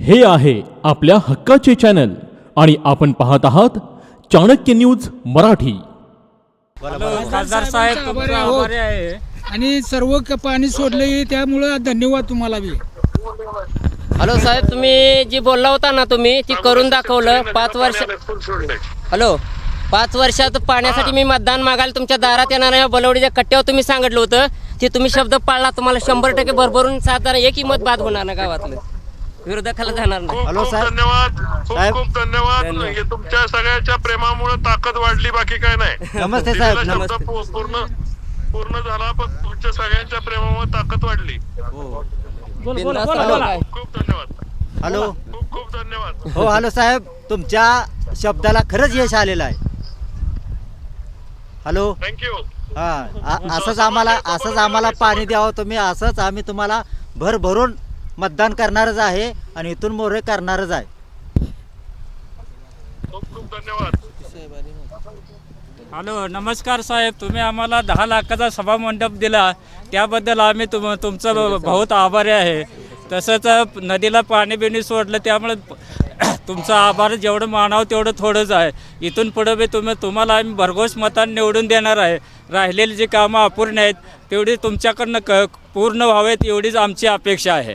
हे आहे आपल्या हक्काचे चॅनल आणि आपण पाहत आहात चाणक्य न्यूज मराठी. खासदार साहेब तुमचा आभारी आहे. आणि सर्व क- पाणी सोडले त्यामुळं धन्यवाद तुम्हाला बी. हॅलो साहेब तुम्ही जी बोलला होता ना तुम्ही ती करून दाखवलं. पाच वर्ष हॅलो पाच वर्षात पाण्यासाठी मी मतदान मागायला तुमच्या दारात येणार आहे. बलवडीच्या कट्ट्यावर तुम्ही सांगितलं होतं. ते तुम्ही शब्द पाळला तुम्हाला शंभर टक्के भरभरून साधारण एकही मत बाद होणार ना गावातलं. विरोधकाला जाणार नाही. खूप हॅलो, खूप साहेब. धन्यवाद. खूप साहेब. खूप धन्यवाद. हे तुमच्या सगळ्याच्या प्रेमामुळे ताकद वाढली बाकी काय नाही. नमस्ते साहेब. दिलेला शब्द नमस्ते. पू- पूर्ण पूर्ण झाला पण तुमच्या सगळ्यांच्या प्रेमामुळे ताकद वाढली. बिनधास्त काय. खूप धन्यवाद. हॅलो. खूप खूप धन्यवाद. हो हॅलो साहेब. तुमच्या शब्दाला खरंच यश आलेलं आहे. हॅलो. थँक्यू हा आ- असंच आम्हाला असंच आम्हाला पाणी द्यावं तुम्ही असंच आम्ही तुम्हाला भर भरून मतदान करणारच आहे आणि इथून मोरे करणारच आहे. खूप खूप धन्यवाद. हॅलो नमस्कार साहेब. तुम्ही आम्हाला दहा लाखाचा सभा मंडप दिला. त्याबद्दल आम्ही तुम तुमचं बहुत आभारी आहे. तसंच नदीला पाणी बिणी सोडलं त्यामुळे तुमचा आभार जेवढं मानावं तेवढं थोडंच आहे. इथून पुढं बी तुम्ही तुम्हाला आम्ही भरघोस मतान निवडून देणार आहे. राहिलेली जी कामं अपूर्ण आहेत तेवढी तुमच्याकडनं क पूर्ण व्हावेत एवढीच आमची अपेक्षा आहे.